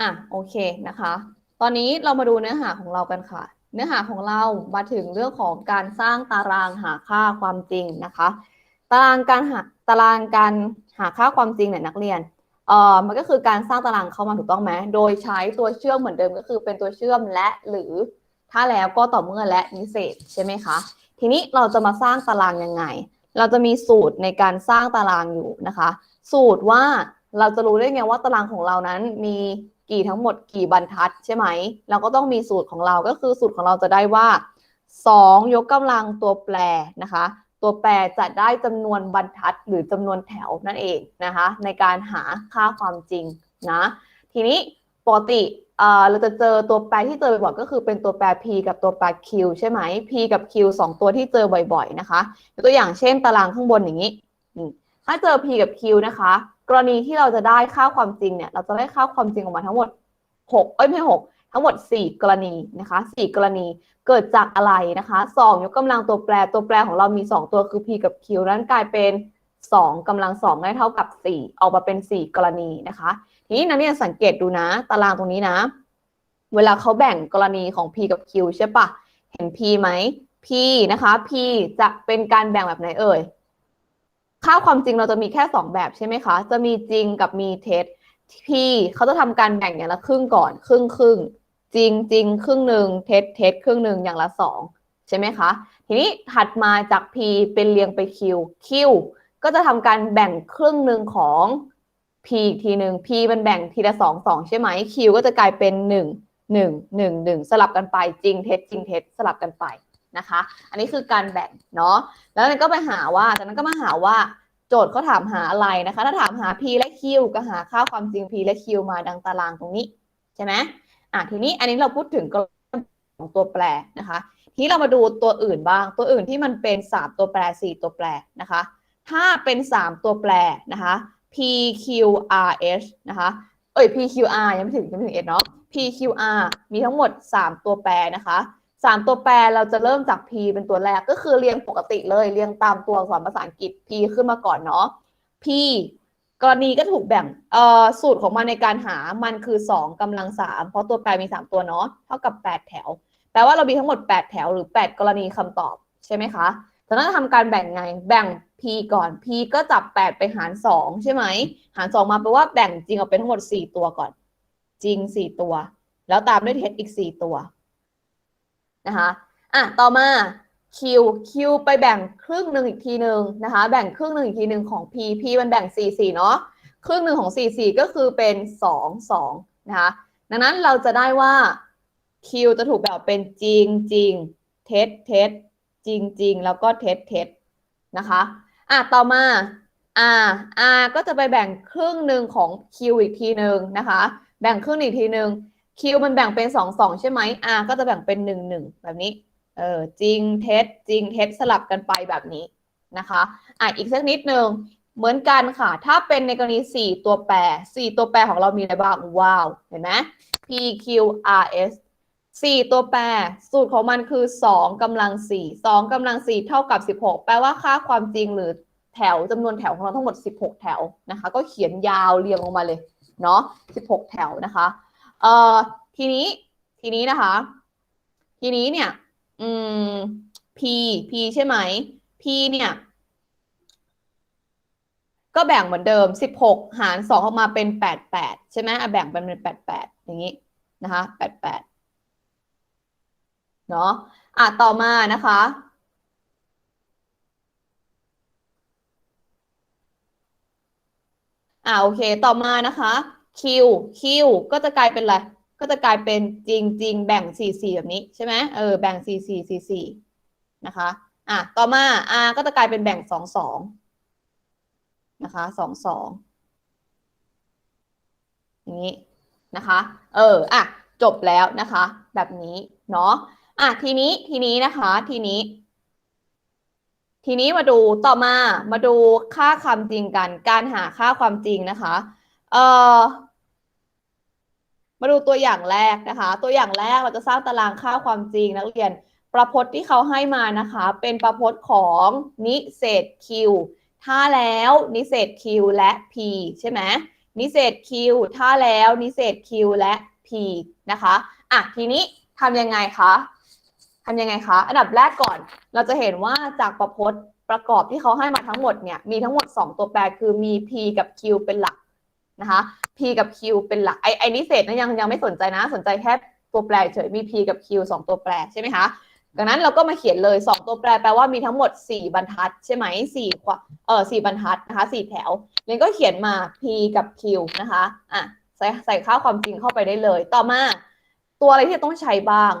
อะโอเคนะคะ ตอนนี้เรามาดูเนื้อหาของเรากันค่ะ เนื้อหาของเรามาถึงเรื่องของการสร้างตารางหาค่าความจริงนะคะ ตารางการหาตารางการหาค่าความจริงเนี่ยนักเรียนเอ่อมันก็คือการสร้างตารางเข้ามาถูกต้องไหมโดยใช้ตัวเชื่อมเหมือนเดิมก็คือเป็นตัวเชื่อมและหรือถ้าแล้วก็ต่อเมื่อและนิเศษใช่ไหมคะทีนี้เราจะมาสร้างตารางยังไง เราจะมีสูตรในการสร้างตารางอยู่นะคะ สูตรว่าเราจะรู้ได้ไงว่าตารางของเรานั้นมี กี่ทั้งหมดกี่บรรทัดใช่ไหม เราก็ต้องมีสูตรของเราก็คือสูตรของเราจะได้ว่า 2 ยกกำลังตัวแปรนะคะ ตัวแปรจะได้จำนวนบรรทัดหรือจำนวนแถวนั่นเองนะคะ ในการหาค่าความจริงนะทีนี้ปกติเราจะเจอตัวแปรที่เจอบ่อยๆก็คือเป็นตัวแปร p กับตัวแปร q ใช่ไหม p กับ q สองตัวที่เจอบ่อย ๆ นะคะ ตัวอย่างเช่นตารางข้างบนอย่างนี้ ถ้าเจอ p กับ q นะคะ กรณีที่เราจะได้ค่าความจริงเนี่ย เราจะได้ค่าความจริงออกมาทั้งหมด 6 เอ้ยไม่6ทั้งหมด 4 กรณีนะคะ4กรณีเกิดจากอะไรนะคะ2ยกกำลังตัวแปรตัวแปรของเรามี 2 ตัวคือ p กับ q นั้นกลายเป็น2กำลัง2ได้เท่ากับ 4 ออกมาเป็น 4 กรณีนะคะ ทีนี้นักเรียสังเกตดูนะ ตารางตรงนี้นะ เวลาเขาแบ่งกรณีของ p กับ q ใช่ปะเห็น p ไหม p นะคะ p จะเป็นการแบ่งแบบไหนเอ่ย ค่าความจริงเราจะมีแค่ 2 แบบใช่ไหมคะ จะมีจริงกับมีเท็จ p เขาจะทำการแบ่งอย่างละครึ่งก่อนครึ่งครึ่งจริงจริงครึ่งหนึ่งเท็จเท็จครึ่งหนึ่งอย่างละสองใช่ไหมคะ ทีนี้ถัดมาจาก p เป็นเรียงไป q q ก็จะทำการแบ่งครึ่งหนึ่งของ p อีกทีหนึ่ง p มันแบ่งทีละสองสองใช่ไหม q ก็จะกลายเป็นหนึ่งหนึ่งหนึ่งหนึ่งสลับกันไปจริงเท็จจริงเท็จสลับกันไป นะคะ อันนี้คือการแบ่งเนาะแล้วนั้นก็ไปหาว่าจากนั้นก็มาหาว่าโจทย์เขาถามหาอะไรนะคะ ถ้าถามหา p และ q ก็หาค่าความจริง p และ q มาดังตารางตรงนี้ใช่ไหมอะทีนี้อันนี้เราพูดถึงกรณีของตัวแปรนะคะทีนี้เรามาดูตัวอื่นบ้าง ตัวอื่นที่มันเป็น3ตัวแปร4ตัวแปรนะคะ ถ้าเป็น3ตัวแปรนะคะ p q r s นะคะเอ้ย p q r ยังไม่ถึงยังไม่ถึง s เนาะ p q r มีทั้งหมด3ตัวแปรนะคะ สามตัวแปรเราจะเริ่มจาก p เป็นตัวแรกก็คือเรียงปกติเลยเรียงตามตัวอักษรภาษาอังกฤษ p ขึ้นมาก่อนเนาะ p กรณีก็ถูกแบ่งเอ่อสูตรของมันในการหามันคือ 2กำลัง 3 เพราะตัวแปรมี 3 ตัวเนาะเท่ากับ 8 แถว แปลว่าเรามีทั้งหมด 8 แถวหรือ 8 กรณีคำตอบใช่ไหมคะจากนั้นทำการแบ่งไงแบ่ง p ก่อน p ก็จับ 8 ไปหาร 2 ใช่ไหมหาร 2 มาแปลว่าแบ่งจริงออกเป็นทั้งหมด 4 ตัวก่อน จริง 4 ตัว แล้วตามด้วยเท็จอีก 4 ตัว นะคะอะต่อมา Q Q ไปแบ่งครึ่งหนึ่งอีกทีหนึ่งนะคะ แบ่งครึ่งหนึ่งอีกทีหนึ่งของ P P มันแบ่ง 4 4 เนาะครึ่งหนึ่งของ 4 4 ก็คือเป็น 2 2 นะคะ ดังนั้นเราจะได้ว่า Q จะถูกแบ่งเป็นจริงจริงเท็จเท็จจริงจริงแล้วก็เท็จเท็จนะคะอะต่อมา R R ก็จะไปแบ่งครึ่งหนึ่งของ Q อีกทีหนึ่งนะคะ แบ่งครึ่งอีกทีหนึ่ง Q มันแบ่งเป็นสองสองใช่ไหม R ก็จะแบ่งเป็นหนึ่งหนึ่งแบบนี้ เออจริงเท็จจริงเท็จสลับกันไปแบบนี้นะคะอะอีกสักนิดหนึ่งเหมือนกันค่ะ ถ้าเป็นในกรณี 4 ตัวแปร 4 ตัวแปรของเรามีอะไรบ้าง ว้าว เห็นไหม P Q R S 4 ตัวแปร สูตรของมันคือ 2กำลัง 4 2กำลัง 4 เท่ากับ 16 แปลว่าค่าความจริงหรือแถวจำนวนแถวของเราทั้งหมด 16 แถวนะคะ ก็เขียนยาวเรียงลงมาเลย เนาะ16 แถวนะคะ เอ่อทีนี้ทีนี้นะคะ ทีนี้เนี่ย อืม p p ใช่ไหม p เนี่ย ก็แบ่งเหมือนเดิม 16 หาร 2 ออกมาเป็น 88 ใช่ไหมอะแบ่งเป็น 88 อย่างนี้นะคะ 88 เนาะอะต่อมานะคะ อ่าโอเค ต่อมานะคะ Q Q ก็จะกลายเป็นอะไร ก็จะกลายเป็นจริงจริงแบ่ง4 4แบบนี้ใช่ไหมเออแบ่ง4 4 4 4นะคะ อะ ต่อมา R ก็จะกลายเป็นแบ่ง2 2นะคะ2 2อย่างนี้นะคะ เออ อะ จบแล้วนะคะ แบบนี้เนาะ อะ ทีนี้ ทีนี้นะคะ ทีนี้ ทีนี้มาดูต่อมา มาดูค่าความจริงกัน การหาค่าความจริงนะคะ เอ่อ มาดูตัวอย่างแรกนะคะ ตัวอย่างแรกเราจะสร้างตารางค่าความจริงนักเรียน ประพจน์ที่เขาให้มานะคะ เป็นประพจน์ของนิเศษ q ถ้าแล้วนิเศษ q และ p ใช่ไหมนิเศษ q ถ้าแล้วนิเศษ q และ p นะคะอะทีนี้ทำยังไงคะทำยังไงคะ อันดับแรกก่อน เราจะเห็นว่าจากประพจน์ประกอบที่เขาให้มาทั้งหมดเนี่ย มีทั้งหมด 2 ตัวแปรคือมี p กับ q เป็นหลัก นะคะ p กับ q เป็นหลักไอไอนิเศษนั้นยังยังไม่สนใจนะ สนใจแค่ตัวแปรเฉยมี p กับ q สองตัวแปรใช่ไหมคะดังนั้นเราก็มาเขียนเลย 2 ตัวแปรแปลว่ามีทั้งหมด 4 บรรทัด ใช่ไหมสี่ขวาเออสี่บรรทัดนะคะสี่แถวเรนก็เขียนมา p กับ q นะคะอะใส่ใส่ค่าความจริงเข้าไปได้เลย ต่อมาตัวอะไรที่ต้องใช้บ้าง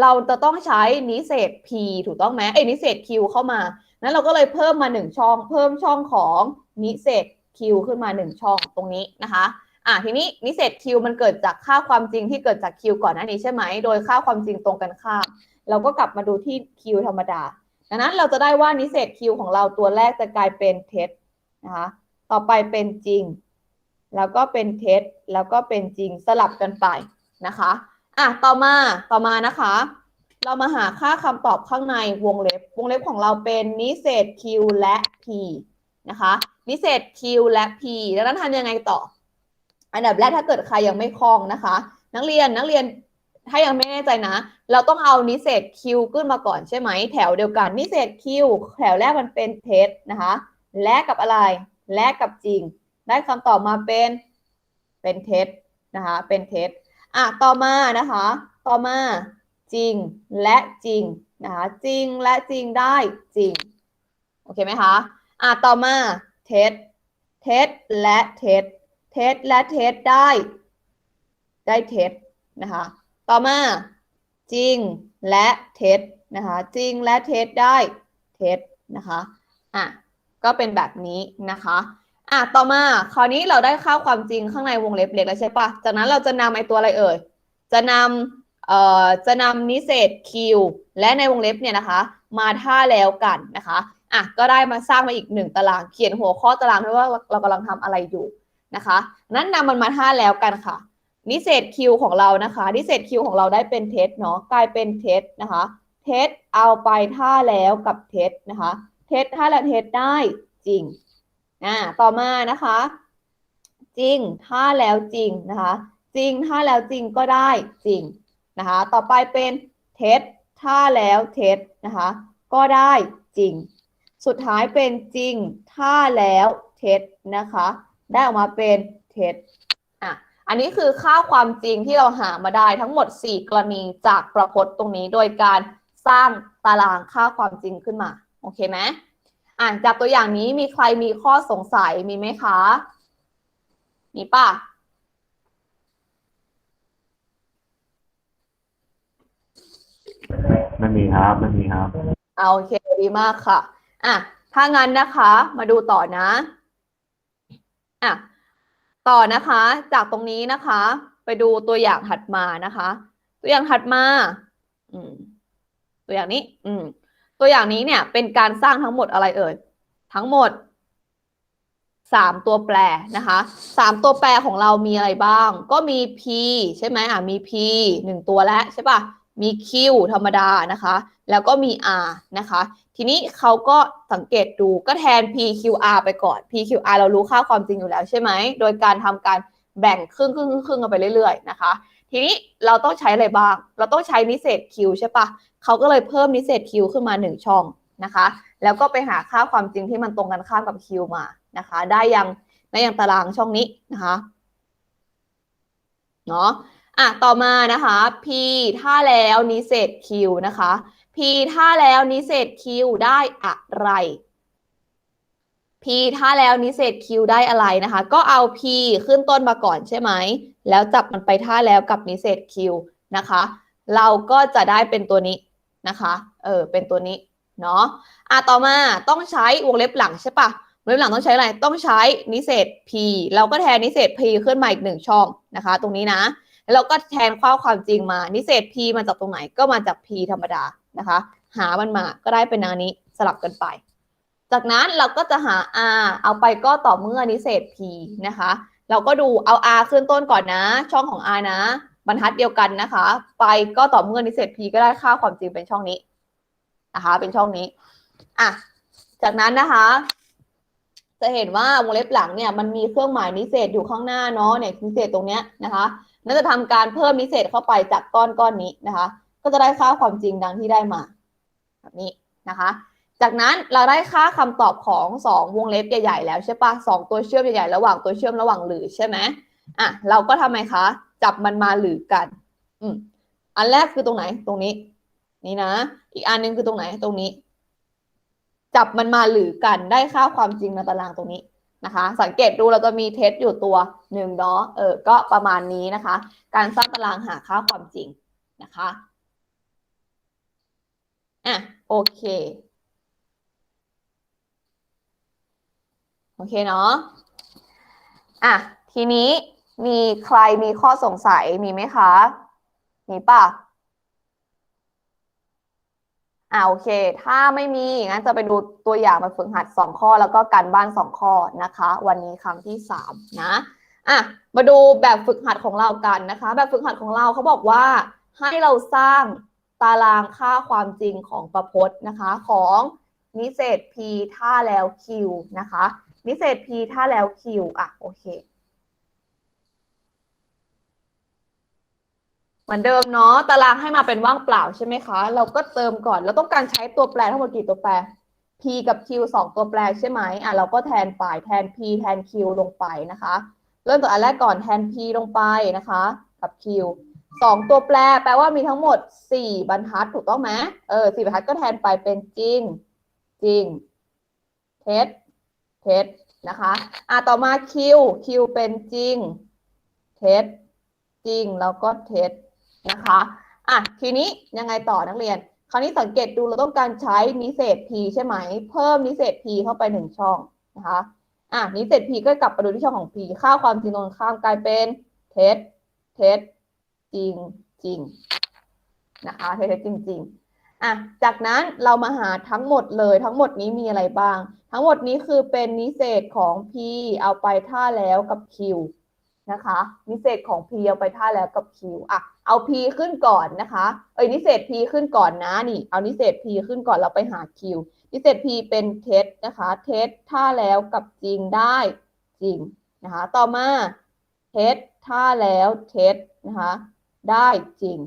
เราจะต้องใช้นิเศษ p ถูกต้องไหมเอ้นิเศษ q เข้ามานั้นเราก็เลยเพิ่มมา 1 ช่อง เพิ่มช่องของนิเศษ q ขึ้นมา 1 ช่องตรงนี้นะคะอะทีนี้นิเศษ q มันเกิดจากค่าความจริงที่เกิดจาก q ก่อนหน้านี้ใช่ไหม โดยค่าความจริงตรงกันข้าม เราก็กลับมาดูที่ q ธรรมดา ดังนั้นเราจะได้ว่านิเศษ q ของเราตัวแรกจะกลายเป็นเท็จนะคะ ต่อไปเป็นจริง แล้วก็เป็นเท็จ แล้วก็เป็นจริงสลับกันไปนะคะอะต่อมา ต่อมานะคะ เรามาหาค่าคำตอบข้างในวงเล็บ วงเล็บของเราเป็นนิเศษ q และ p นะคะนิเศษ q และ p ดังนั้นทำยังไงต่อ อันดับแรกถ้าเกิดใครยังไม่คล่องนะคะ นักเรียนนักเรียนถ้ายังไม่แน่ใจนะ เราต้องเอานิเศษ q ขึ้นมาก่อนใช่ไหม แถวเดียวกันนิเศษ q แถวแรกมันเป็นเท็จนะคะ แลกกับอะไร แลกกับจริง ได้คำตอบมาเป็น เป็นเท็จนะคะ เป็นเท็จอะต่อมานะคะ ต่อมาจริงและจริงนะคะ จริงและจริงได้จริง โอเคไหมคะ อะต่อมาเท็จเท็จและเท็จเท็จและเท็จได้ ได้เท็จนะคะ ต่อมาจริงและเท็จนะคะ จริงและเท็จได้เท็จนะคะอะก็เป็นแบบนี้นะคะอะต่อมาคราวนี้เราได้ค่าความจริงข้างในวงเล็บเล็กแล้วใช่ปะจากนั้นเราจะนำไอตัวอะไรเอ่ย จะนำเอ่อจะนำนิเศษ q และในวงเล็บเนี่ยนะคะ มาท่าแล้วกันนะคะ อะก็ได้มาสร้างมาอีกหนึ่งตาราง เขียนหัวข้อตารางด้วยว่าเรากำลังทำอะไรอยู่นะคะนั้นนำมันมาท่าแล้วกันค่ะ นิเศษ q ของเรานะคะนิเศษ q ของเราได้เป็นเท็จเนาะกลายเป็นเท็จนะคะ เท็จเอาไปท่าแล้วกับเท็จนะคะ เท็จท่าและเท็จได้จริงอ่าต่อมานะคะ จริงถ้าแล้วจริงนะคะ จริงถ้าแล้วจริงก็ได้จริงนะคะ ต่อไปเป็นเท็จถ้าแล้วเท็จนะคะ ก็ได้จริง สุดท้ายเป็นจริง ถ้าแล้วเท็จนะคะ ได้ออกมาเป็นเท็จอะอันนี้คือค่าความจริงที่เราหามาได้ทั้งหมด 4 กรณีจากประพจน์ตรงนี้โดยการสร้างตารางค่าความจริงขึ้นมา โอเคไหมอ่านจากตัวอย่างนี้มีใครมีข้อสงสัยมีไหมคะ มีป่ะไม่มีครับ ไม่มีครับ เอาโอเคดีมากค่ะ อะถ้างั้นนะคะ มาดูต่อนะอะต่อนะคะ จากตรงนี้นะคะ ไปดูตัวอย่างถัดมานะคะ ตัวอย่างถัดมา อืม ตัวอย่างนี้ อืม ตัวอย่างนี้เนี่ย เป็นการสร้างทั้งหมดอะไรเอ่ยทั้งหมดสามตัวแปรนะคะสามตัวแปรของเรามีอะไรบ้าง ก็มี p ใช่ไหมอะมี p หนึ่งตัวแล้วใช่ปะ มี q ธรรมดานะคะ แล้วก็มี r นะคะ ทีนี้เขาก็สังเกตดูก็แทน p q r ไปก่อน p q r เรารู้ค่าความจริงอยู่แล้วใช่ไหม โดยการทำการแบ่งครึ่งครึ่งครึ่งกันไปเรื่อยๆนะคะ ทีนี้เราต้องใช้อะไรบ้าง เราต้องใช้นิเศษ q ใช่ปะเขาก็เลยเพิ่มนิเศษ q ขึ้นมาหนึ่งช่องนะคะ แล้วก็ไปหาค่าความจริงที่มันตรงกันข้ามกับ q มานะคะ ได้ยังได้ยังตารางช่องนี้นะคะเนาะ อะต่อมานะคะ p ถ้าแล้วนิเศษ q นะคะ p ถ้าแล้วนิเศษ q ได้อะไร p ถ้าแล้วนิเศษ q ได้อะไรนะคะ ก็เอา p ขึ้นต้นมาก่อนใช่ไหม แล้วจับมันไปท่าแล้วกับนิเศษ q นะคะ เราก็จะได้เป็นตัวนี้นะคะ เออ เป็นตัวนี้ เนาะอะต่อมาต้องใช้วงเล็บหลังใช่ปะวงเล็บหลังต้องใช้อะไร ต้องใช้นิเศษ p เราก็แทนนิเศษ p ขึ้นมาอีกหนึ่งช่องนะคะ ตรงนี้นะ แล้วเราก็แทนข้อความจริงมา นิเศษ p มาจากตรงไหนก็มาจาก p ธรรมดานะคะ หามันมาก็ได้เป็นอันนี้สลับกันไป จากนั้นเราก็จะหา r เอาไปก็ต่อเมื่อนิเศษ p นะคะ เราก็ดูเอา r ขึ้นต้นก่อนนะ ช่องของ r นะ บรรทัดเดียวกันนะคะ ไปก็ต่อเมื่อนิเศษ p ก็ได้ค่าความจริงเป็นช่องนี้นะคะ เป็นช่องนี้อะจากนั้นนะคะจะเห็นว่าวงเล็บหลังเนี่ยมันมีเครื่องหมายนิเศษอยู่ข้างหน้าเนาะเนี่ยนิเศษตรงเนี้ยนะคะ นั่นจะทำการเพิ่มนิเศษเข้าไปจากก้อนก้อนนี้นะคะ ก็จะได้ค่าความจริงดังที่ได้มา แบบนี้นะคะ จากนั้นเราได้ค่าคำตอบของสองวงเล็บใหญ่ๆแล้วใช่ปะสองตัวเชื่อมใหญ่ๆระหว่างตัวเชื่อมระหว่างหรือใช่ไหมอะเราก็ทำไมคะ จับมันมาหรือกัน อืมอันแรกคือตรงไหนตรงนี้ นี่นะ อีกอันหนึงคือตรงไหนตรงนี้ จับมันมาหรือกันได้ค่าความจริงในตารางตรงนี้ นะคะ สังเกตดูเราจะมีเทสอยู่ตัวหนึ่งเนาะเออก็ประมาณนี้นะคะ การสร้างตารางหาค่าความจริงนะคะอะโอเค โอเคเนาะอะทีนี้มีใครมีข้อสงสัยมีไหมคะ มีป่ะ อ่าโอเค ถ้าไม่มีงั้นจะไปดูตัวอย่างมาฝึกหัดสองข้อแล้วก็การบ้านสองข้อนะคะ วันนี้ครั้งที่สามนะอะมาดูแบบฝึกหัดของเรากันนะคะ แบบฝึกหัดของเราเขาบอกว่าให้เราสร้างตารางค่าความจริงของประพจน์นะคะ ของนิเศษ p ท่าแล้ว q นะคะ นิเศษ p ท่าแล้ว q อะโอเค เหมือนเดิมเนาะตารางให้มาเป็นว่างเปล่าใช่ไหมคะ เราก็เติมก่อน เราต้องการใช้ตัวแปรทั้งหมดกี่ตัวแปร p กับ q สองตัวแปรใช่ไหมอะเราก็แทนไปแทน p แทน q ลงไปนะคะ เริ่มจากอันแรกก่อนแทน p ลงไปนะคะ กับ q สองตัวแปรแปลว่ามีทั้งหมดสี่บรรทัดถูกต้องไหมเออสี่บรรทัดก็แทนไปเป็นจริง จริงเท็จเท็จนะคะอะต่อมา q q เป็นจริงเท็จจริงแล้วก็เท็จ นะคะอะทีนี้ยังไงต่อนักเรียน คราวนี้สังเกตดูเราต้องการใช้นิเศษ p ใช่ไหม เพิ่มนิเศษ p เข้าไปหนึ่งช่องนะคะอะนิเศษ p ก็กลับมาดูที่ช่องของ p ค่าความจริงตรงข้ามกลายเป็นเท็จเท็จจริงจริงนะคะเท็จจริงจริงอะจากนั้นเรามาหาทั้งหมดเลยทั้งหมดนี้มีอะไรบ้าง ทั้งหมดนี้คือเป็นนิเศษของ p เอาไปท่าแล้วกับ q นะคะนิเศษของ p เอาไปท่าแล้วกับ q อะ เอา p ขึ้นก่อนนะคะ เอ้ยนิเศษ p ขึ้นก่อนนะนี่ เอานิเศษ p ขึ้นก่อนเราไปหา q นิเศษ p เป็นเท็จนะคะ เท็จท่าแล้วกับจริงได้จริงนะคะ ต่อมาเท็จท่าแล้วเท็จนะคะ ได้จริง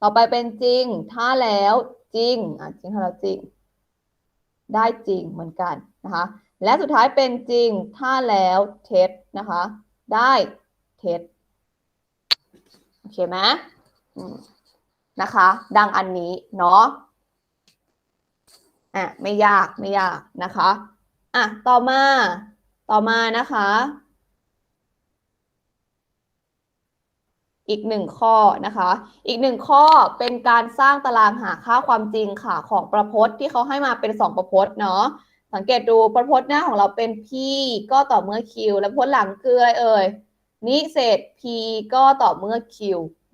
ต่อไปเป็นจริงท่าแล้วจริงอะจริงท่าแล้วจริง ได้จริงเหมือนกันนะคะ และสุดท้ายเป็นจริงท่าแล้วเท็จนะคะ ได้เท็จ โอเคไหมนะคะ ดังอันนี้เนาะอะไม่ยากไม่ยากนะคะอะต่อมาต่อมานะคะ อีกหนึ่งข้อนะคะ อีกหนึ่งข้อเป็นการสร้างตารางหาค่าความจริงค่ะของประพจน์ที่เขาให้มาเป็นสองประพจน์เนาะสังเกตดูประพจน์หน้าของเราเป็น p ก็ต่อเมื่อ q แล้วประพจน์หลังคืออะไรเอ่ย นิเศษ p ก็ต่อเมื่อ q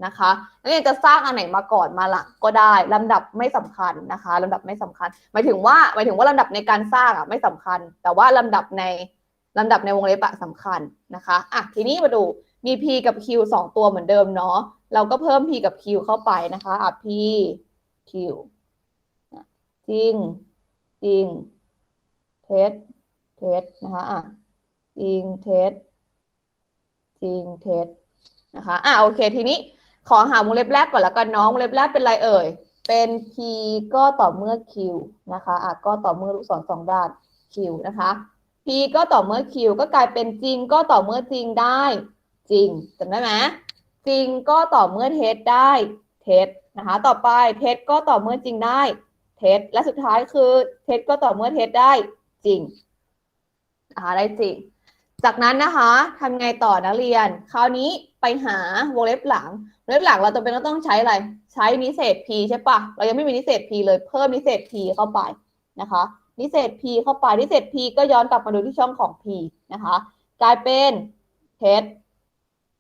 นะคะนักเรียนจะสร้างอันไหนมาก่อนมาหลังก็ได้ลำดับไม่สำคัญนะคะลำดับไม่สำคัญ หมายถึงว่าหมายถึงว่าลำดับในการสร้างอะไม่สำคัญ แต่ว่าลำดับในลำดับในวงเล็บอะสำคัญนะคะอะทีนี้มาดูมี p กับ q สองตัวเหมือนเดิมเนาะเราก็เพิ่ม p กับ q เข้าไปนะคะอะ p q จริงจริงเท็จเท็จนะคะอะจริงเท็จ จริงเท็จนะคะอะโอเค ทีนี้ขอหาวงเล็บแรกก่อนแล้วกันน้องวงเล็บแรกเป็นอะไรเอ่ย เป็น p ก็ต่อเมื่อ q นะคะอะก็ต่อเมื่อลูกศรสองด้าน q นะคะ p ก็ต่อเมื่อ q ก็กลายเป็นจริงก็ต่อเมื่อจริงได้ จริงจำได้ไหมจริงก็ต่อเมื่อเท็จได้เท็จนะคะ ต่อไปเท็จก็ต่อเมื่อจริงได้ เท็จและสุดท้ายคือ เท็จก็ต่อเมื่อเท็จได้จริงนะคะได้จริง จากนั้นนะคะทำไงต่อนักเรียน คราวนี้ไปหาวงเล็บหลังวงเล็บหลังเราจะเป็นต้องใช้อะไร ใช้นิเศษ p ใช่ปะเรายังไม่มีนิเศษ p เลยเพิ่มนิเศษ p เข้าไปนะคะ นิเศษ p เข้าไปนิเศษ p ก็ย้อนกลับมาดูที่ช่องของ p นะคะ กลายเป็นเท็จ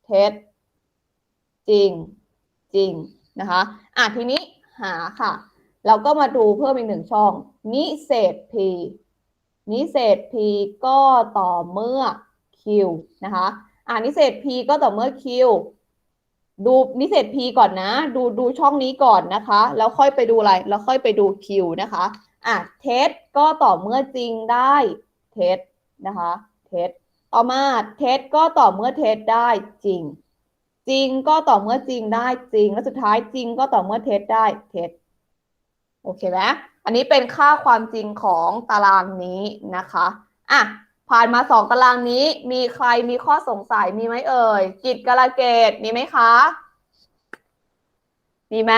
เท็จจริงจริงนะคะอะทีนี้หาค่ะ เราก็มาดูเพิ่มอีกหนึ่งช่อง นิเศษ p นิเศษ p ก็ต่อเมื่อ q นะคะอ่านิเศษ p ก็ต่อเมื่อ q ดูนิเศษ p ก่อนนะ ดูดูช่องนี้ก่อนนะคะ แล้วค่อยไปดูอะไร แล้วค่อยไปดู q นะคะอะเท็จก็ต่อเมื่อจริงได้เท็จนะคะเท็จต่อมาเท็จก็ต่อเมื่อเท็จได้จริง จริงก็ต่อเมื่อจริงได้จริง และสุดท้ายจริงก็ต่อเมื่อเท็จได้เท็จโอเคไหมอันนี้เป็นค่าความจริงของตารางนี้นะคะอะ ผ่านมาสองตารางนี้ มีใครมีข้อสงสัยมีไหมเอ่ย กิจกาลเกตมีไหมคะ มีไหม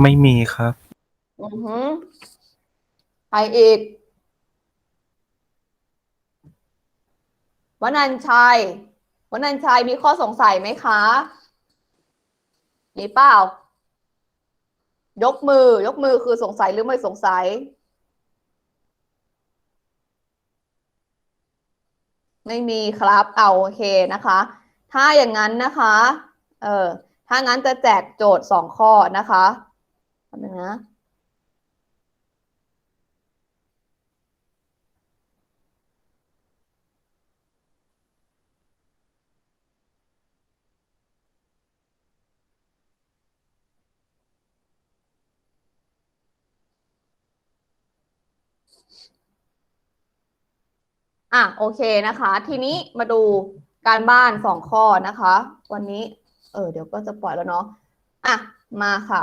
ไม่มีครับ อือหือใครอีกวนันชัยวนันชัยมีข้อสงสัยไหมคะ มีเปล่า ยกมือ ยกมือคือสงสัยหรือไม่สงสัย ไม่มีครับเอาโอเคนะคะ ถ้าอย่างนั้นนะคะ เออถ้างั้นจะแจกโจทย์สองข้อนะคะแป๊บนึงนะ อะโอเคนะคะ ทีนี้มาดูการบ้านสองข้อนะคะ วันนี้ เออเดี๋ยวก็จะปล่อยแล้วเนาะอะมาค่ะ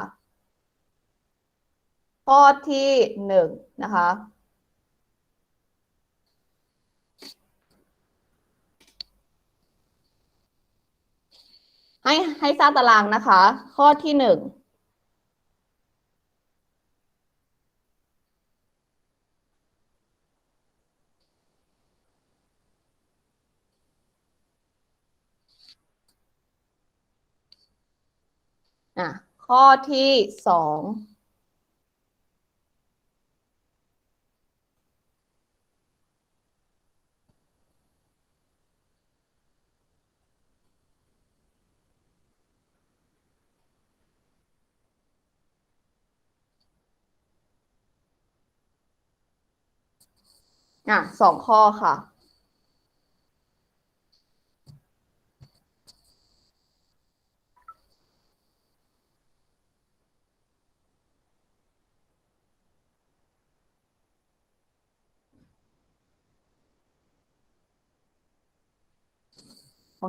ข้อที่หนึ่งนะคะ ให้ให้สร้างตารางนะคะ ข้อที่หนึ่ง อะข้อที่สองอะสองข้อค่ะ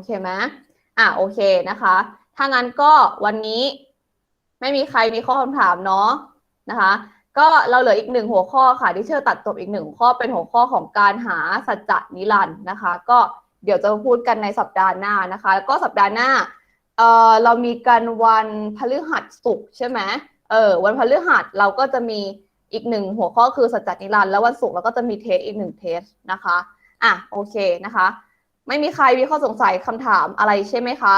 เคไหมอะโอเคนะคะ ถ้างั้นก็วันนี้ไม่มีใครมีข้อคำถามเนาะนะคะ ก็เราเหลืออีกหนึ่งหัวข้อค่ะที่เชื่อตัดจบอีกหนึ่งข้อเป็นหัวข้อของการหาสัจจะนิรันด์นะคะ ก็เดี๋ยวจะพูดกันในสัปดาห์หน้านะคะ แล้วก็สัปดาห์หน้าเออเรามีกันวันพฤหัสศุกร์ใช่ไหมเออวันพฤหัสเราก็จะมีอีกหนึ่งหัวข้อคือสัจจะนิรันด์แล้ววันศุกร์เราก็จะมีเทสอีกหนึ่งเทสนะคะ อะโอเคนะคะ ไม่มีใครมีข้อสงสัยคำถามอะไรใช่ไหมคะ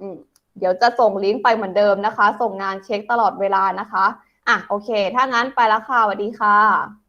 อืมเดี๋ยวจะส่งลิงก์ไปเหมือนเดิมนะคะ ส่งงานเช็คตลอดเวลานะคะ อะโอเค ถ้างั้นไปแล้วค่ะสวัสดีค่ะ